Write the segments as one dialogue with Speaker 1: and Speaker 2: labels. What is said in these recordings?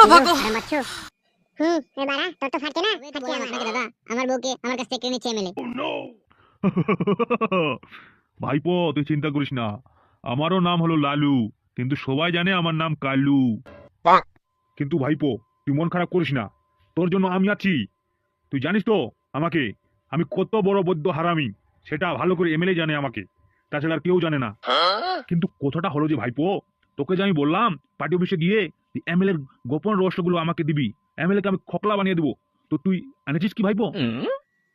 Speaker 1: আরাম পাচ্ছ হুম এ তোর তো ফাটছে না? ফাটছে আমার দাদা। আমার বউকে আমার কাছ থেকে নিচ্ছে এমএলএ
Speaker 2: ভাইপো তুই চিন্তা করিস না। আমারও নাম হলো লালু কিন্তু সবাই জানে আমার নাম কালু। কিন্তু ভাইপো তুই মন খারাপ করিস না। তোর জন্য আমি আছি। তুই জানিস তো আমাকে? আমি কত বড় বৈদ্য হারামি সেটা ভালো করে এমএলএ জানে আমাকে। তাছাড়া আর কেউ জানে না। কিন্তু কথাটা হলো যে ভাইপো তোকে যে আমি বললাম পার্টি অফিসে গিয়ে এমএলএ গোপন রহস্যগুলো আমাকে দিবি এমএলএ কে আমি খোকলা বানিয়ে দেবো তো তুই এনেছিস কি ভাইপো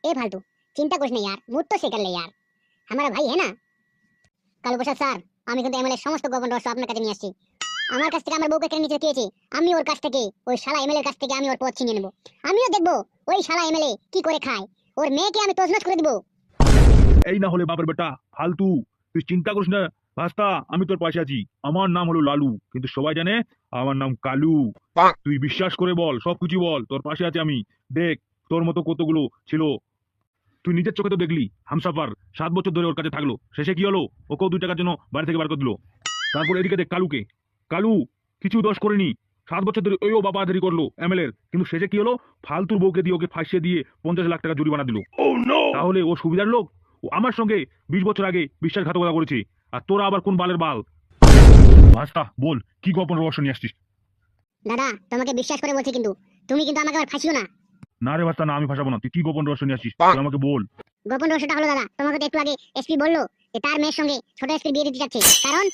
Speaker 1: ए फालतू চিন্তা করিস না यार মুড তো সেকার লে यार हमारा भाई है ना কালু প্রসাদ স্যার আমি কিন্তু এমএলএ সমস্ত গোপন রহস্য আপনার কাছে নিয়ে আসছি আমার কাছ থেকে আমার বউকে কেন নিচে খেয়েছে আমি ওর কাছ থেকে ওই শালা এমএলএ কাছ থেকে আমি ওর পথ ছিনিয়ে নেবো আমিও দেখবো ওই শালা এমএলএ কি করে খায় ওর মেয়েকে আমি তছনছ করে দেবো
Speaker 2: এই না হলে বাপের বেটা ফালতু তুই চিন্তা করিস না ভাস্তা আমি তোর পাশে আছি। আমার নাম হলো লালু কিন্তু সবাই জানে আমার নাম কালু। তুই বিশ্বাস করে বল সবকিছু বল তোর পাশে আছে আমি। দেখ তোর মতো কতগুলো ছিল। তুই নিজের চোখে তো দেখলি হামসাফার সাত বছর ধরে ওর কাছে থাকল। শেষে কি হলো? ওকেও দুই টাকার জন্য বাড়ি থেকে বার করে দিল। তারপর এদিকে দেখ কালুকে। কালু কিছু দোষ করেনি। সাত বছর ধরে ওইও বাবাদারি করল এমএলএর। কিন্তু শেষে কি হলো? ফালতুর বউকে দিয়ে ওকে ফাঁসিয়ে দিয়ে পঞ্চাশ লাখ টাকা জরিমানা দিল। তাহলে ও সুবিধার লোক? ও আমার সঙ্গে বিশ বছর আগে বিশ্বাসঘাতকতা করেছে। আর তোরা আবার কোন বালের বাল? ভাস্তা বল কি গোপন রহস্য নিয়ে আসছিস?
Speaker 1: দাদা তোমাকে বিশ্বাস করে বলছি কিন্তু। তুমি কিন্তু আমাকে আবার ফাঁসিও না।
Speaker 2: না রে ভাস্তা না আমি ফাঁসাবো না। তুই কি গোপন রহস্য নিয়ে আসছিস? তুই আমাকে বল।
Speaker 1: গোপন রহস্যটা হলো দাদা তোমাকে তো একটু আগে এসপি বলল যে তার মেয়ের সঙ্গে ছোট এসপির বিয়ে দিতে যাচ্ছে। কারণ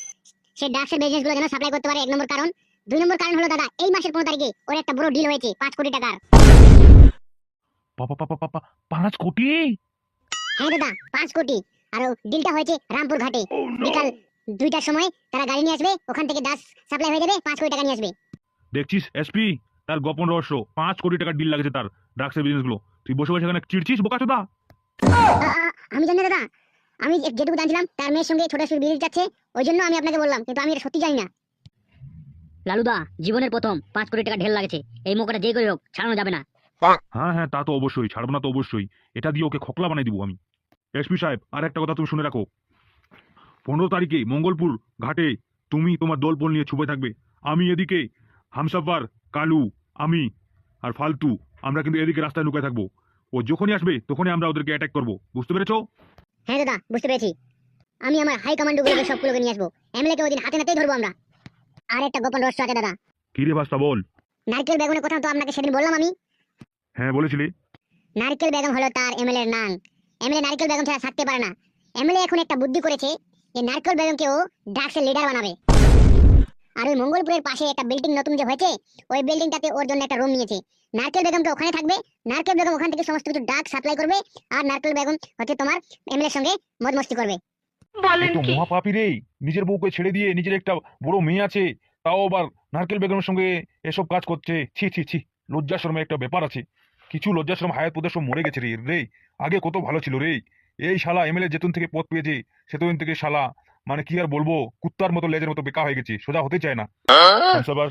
Speaker 1: সে ড্রাগসের বিজনেসগুলো যেন সাপ্লাই করতে পারে এক নম্বর কারণ। দুই নম্বর কারণ হলো দাদা এই মাসের পনেরো তারিখে ওর একটা বড় ডিল হয়েছে পাঁচ কোটি টাকার।
Speaker 2: পাপা পাপা পাপা পাঁচ কোটি?
Speaker 1: হ্যাঁ দাদা পাঁচ কোটি। আর ডিলটা হয়েছে রামপুর ঘাটে। বিকাল দুইটার সময় তারা গাড়ি নিয়ে আসবে ওখান থেকে ডাস সাপ্লাই হয়ে যাবে পাঁচ কোটি টাকা নিয়ে আসবে।
Speaker 2: দেখছিস এসপি তার গোপন রহস্য পাঁচ কোটি টাকার ডিল লাগছে তার ড্রাগসের বিজনেসগুলো। তুই বসে বসে এখানে চিড়ছিস বোকা চোদা?
Speaker 1: আ, আ, আমি জানি দাদা। আমি যেটুকু জানছিলাম তার মেয়ের সঙ্গে ছোট এসপির বিয়ে যাচ্ছে ওই জন্য আমি আপনাকে বললাম কিন্তু আমি এটা সত্যি জানি না।
Speaker 3: লালুদা জীবনের প্রথম পাঁচ কোটি টাকা ঢেল লাগেছে। এই মৌকাটা যে করে হোক ছাড়ানো যাবে না।
Speaker 2: হ্যাঁ হ্যাঁ তা তো অবশ্যই ছাড়বো না তো অবশ্যই। এটা দিয়ে ওকে খোকলা বানিয়ে দিব আমি। এসপি সাহেব আর একটা কথা তুমি শুনে রাখো। পনেরো তারিখে মঙ্গলপুর ঘাটে তুমি তোমার দলবল নিয়ে ছুপে থাকবে। আমি এদিকে হামসাফার কালু আমি আর ফালতু আমরা কিন্তু এদিকে রাস্তায় লুকায় থাকব। ও যখনই আসবে তখনই আমরা ওদেরকে অ্যাটাক করব। বুঝতে পেরেছ?
Speaker 1: হ্যাঁ দাদা বুঝতে পেরেছি। আমি আমার হাই কমান্ডো গুলোকে সবগুলোকে নিয়ে আসব। এমএলএ কে ওদিন হাতে নাতেই ধরবো আমরা। আর একটা গোপন রহস্য আছে দাদা।
Speaker 2: কি রে ভাস্তা বল।
Speaker 1: নারকেল বেগমের কথা তো আপনাকে সেদিন বললাম আমি।
Speaker 2: হ্যাঁ বলেছিলি।
Speaker 1: নারকেল বেগম হলো তার এমএলএ এর নাম এমএলএ নারকেল বেগম ছাড়া থাকতে পারে না। এমএলএ এখন একটা বুদ্ধি করেছে যে নারকেল বেগমকে ও ড্রাগসের লিডার বানাবে। আর ওই মঙ্গলপুরের পাশে একটা বিল্ডিং নতুন যে হয়েছে ওই বিল্ডিংটাতে ওর জন্য একটা রুম নিয়েছে। নারকেল বেগমকে ওখানে থাকবে নারকেল বেগম ওখান থেকে সমস্ত কিছু ড্রাগ সাপ্লাই করবে আর নারকেল বেগম হচ্ছে তোমার এমএলএর সঙ্গে মদ মস্তি করবে
Speaker 2: এই তো মহাপাপি রে নিজের বউকে ছেড়ে দিয়ে নিজের একটা বড় মেয়ে আছে তাও আবার নারকেল বেগমের সঙ্গে এসব কাজ করছে। ছি ছি ছি লজ্জাশ্রমে একটা ব্যাপার আছে। কিছু লজ্জাশ্রম হায়াতপুদের সব মরে গেছে রে রে। আগে কত ভালো ছিল রে। এই শালা এমএলএ যেতুন থেকে পদ পেয়েছে, সেতুন থেকে শালা মানে কি আর বলব, কুত্তার মতো লেজের মতো বেকা হয়ে গেছে, সোজা হতে চায় না। সবার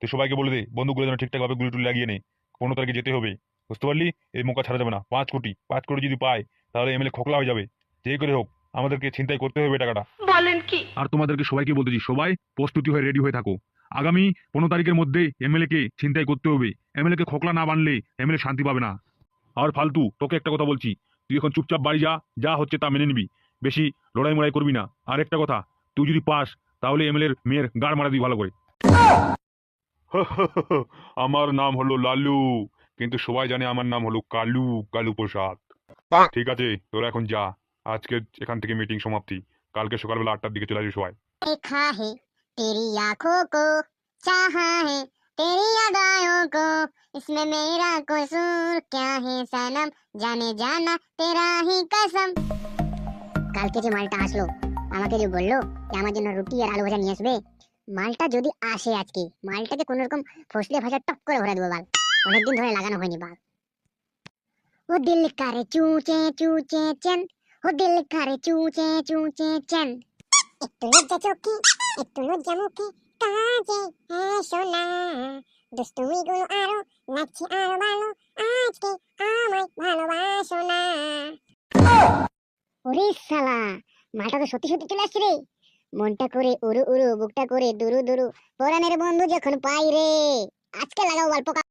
Speaker 2: তুই সবাইকে বলে দে বন্ধুগুলো যেন ঠিকঠাক ভাবে গুলি টুলি লাগিয়ে নে। পনেরো তারিখে যেতে হবে, বুঝতে পারলি? এই মোকা ছাড়া যাবে না, পাঁচ কোটি পাঁচ কোটি যদি পায়, তাহলে এমএলএ খোকলা হয়ে যাবে। যে করে হোক। আমাদেরকে চিন্তাই করতে হবে টাকাটা।
Speaker 4: বলেন কি?
Speaker 2: আর তোমাদেরকে সবাইকে বলতেছি সবাই প্রস্তুতি হয়ে রেডি হয়ে থাকো। আগামী পনেরো তারিখের মধ্যে এমএলএ কে চিন্তাই করতে হবে। এমএলএ কে খোকলা না বানলে এমএলএ শান্তি পাবে না। আর ফালতু তোকে একটা কথা বলছি। তুই এখন চুপচাপ বাড়ি যা যা হচ্ছে তা মেনে নিবি। বেশি লড়াই মড়াই করবি না। আর একটা কথা তুই যদি পাস তাহলে এমএলএর মেয়ের গাড় মারা দিবি ভালো করে। আমার নাম হলো লালু কিন্তু সবাই জানে আমার নাম হলো কালু কালু প্রসাদ। ঠিক আছে তোরা এখন যা। আজকে এখান থেকে মিটিং সমাপ্তি কালকে সকালবেলা আটটার দিকে চলে আসবি সবাই
Speaker 1: देखा है तेरी आंखों को चाहा है तेरी अदाओं को इसमें मेरा कसूर क्या है सनम जाने जाना तेरा ही कसम কালকে যে মালটা আসলো আমাকে যে বললো যে আমার জন্য রুটি আর আলু ভাজা নিয়ে আসবে মালটা যদি আসে আজকে মালটাকে কোন রকম ফসলে ভাজা টপ করে ভরে দেবো বাল অনেকদিন ধরে লাগানো হয়নি বাল ও দিল করে চুচে চুচে চেন ও দিল করে চুচে চুচে চেন একটু লজ্জা চোখে, একটু লজ্জা মুখে কাজে হ্যাঁ সোনা। দুষ্টুমি গুলো আরও, নাচছে আরও ভালো, আজকে আমায় ভালোবাসো না। ওরে শালা মালটা তো সত্যি সত্যি চলে আসছে রে। মনটা করে উড়ু উড়ু, বুকটা করে দুরু দুরু। পরাণের বন্ধু যখন পাই রে। আজকে লাগাবো বল পোকা